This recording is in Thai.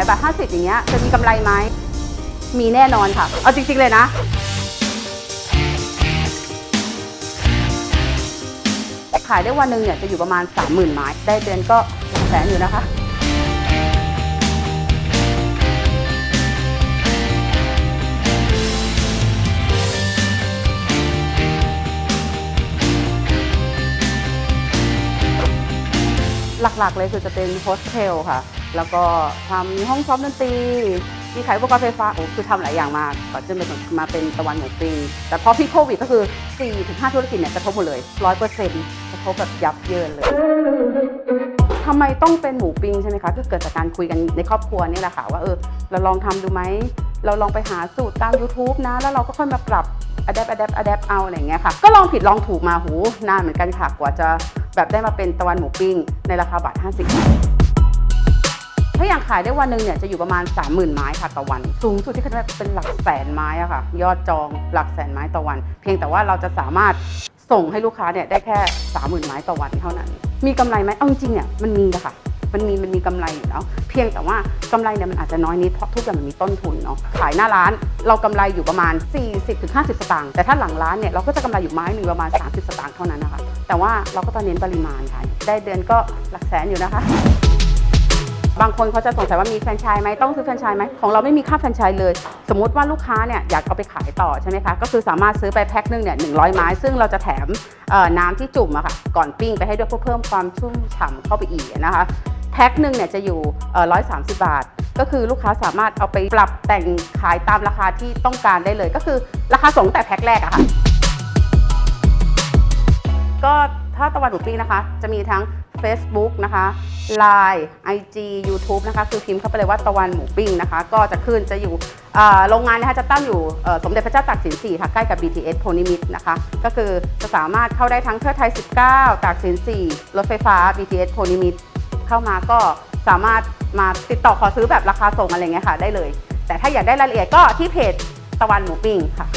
ายบาท50 อย่างเงี้ยจะมีกำไรไหมมีแน่นอนค่ะ เอาจริง ๆ เลยนะ ขายได้วันหนึ่งเนี่ยจะอยู่ประมาณ 30,000 ไม้ ได้เดือนก็แสนอยู่นะคะหลักๆ เลยคือจะเป็นโฮสเทลค่ะ แล้วก็ทำมีห้องซ้อมดนตรีมีขายอุปกรณ์ไฟฟ้าโอ้คือทำหลายอย่างมากก่อนจะมามาเป็นตะวันหมูปิ้งแต่พอพี่โควิดก็คือ4ถึง5ธุรกิจเนี่ยกระทบหมดเลย100%กระทบแบบยับเยินเลยทำไมต้องเป็นหมูปิ้งใช่ไหมคะก็เกิดจากการคุยกันในครอบครัวนี่แหละค่ะว่าเออเราลองทำดูไหมเราลองไปหาสูตรตาม YouTube นะ แล้วเราก็ค่อยมาปรับ adapt adapt adapt เอาอะไรอย่างเงี้ยค่ะ ก็ลองผิดลองถูกมาหูนานเหมือนกันค่ะกว่าจะแบบได้มาเป็นตะวันหมูปิ้งในราคาบาท 50 ถ้าอย่างขายได้วันหนึ่งเนี่ยจะอยู่ประมาณ 30,000 ไม้ค่ะต่อวัน สูงสุดที่เคยได้เป็นหลักแสนไม้อะค่ะ ยอดจองหลักแสนไม้ต่อวัน เพียงแต่ว่าเราจะสามารถส่งให้ลูกค้าเนี่ยได้แค่ 30,000 ไม้ต่อวันเท่านั้น มีกำไรไหมเอาจริงเนี่ยมันมีนะคะมันมีมันมีกำไรอยู่แล้วเพียงแต่ว่ากำไรเนี่ยมันอาจจะน้อยนิดเพราะทุกอย่างมันมีต้นทุนเนาะขายหน้าร้านเรากำไรอยู่ประมาณ 40-50 สตางค์แต่ถ้าหลังร้านเนี่ยเราก็จะกำไรอยู่ไม้หนึ่งประมาณ 30 สตางค์เท่านั้นนะคะแต่ว่าเราก็ต้องเน้นปริมาณค่ะได้เดือนก็หลักแสนอยู่นะคะ บางคนเขาจะสงสัยว่ามีแฟรนไชส์ไหมต้องซื้อแฟรนไชส์ไหมของเราไม่มีค่าแฟรนไชส์เลย สมมุติว่าลูกค้าเนี่ยอยากเอาไปขายต่อใช่ไหมคะก็คือสามารถซื้อไปแพ็คหนึ่งเนี่ยหนึ่งร้อยไม้ ซึ่งเราจะแถมน้ำที่จุ่มอะค่ะก่อนปิ้งไปให้ด้วยเพื่อเพิ่มความชุ่มฉ่ำเข้าไปอีกนะคะแพ็คหนึ่งเนี่ยจะอยู่ร้อยสามสิบบาท ก็คือลูกค้าสามารถเอาไปปรับแต่งขายตามราคาที่ต้องการได้เลย ก็คือราคาส่งแต่แพ็คแรกอะค่ะก็ถ้าตะวันหมูปิ้งนะคะ จะมีทั้ง Facebook นะคะ Line IG YouTube นะคะ คือพิมพ์เข้าไปเลยว่าตะวันหมูปิ้งนะคะ ก็จะขึ้นจะอยู่โรงงานนะคะจะตั้งอยู่สมเด็จพระเจ้าตากสิน 4 ค่ะ ใกล้กับ BTS โพนิมิตนะคะ ก็คือจะสามารถเข้าได้ทั้งเทิดไทย 19 ตากสิน 4 รถไฟฟ้า BTS โพนิมิตเข้ามาก็สามารถมาติดต่อขอซื้อแบบราคาส่งอะไรเงี้ยค่ะ ได้เลย แต่ถ้าอยากได้รายละเอียดก็ที่เพจตะวันหมูปิ้งค่ะ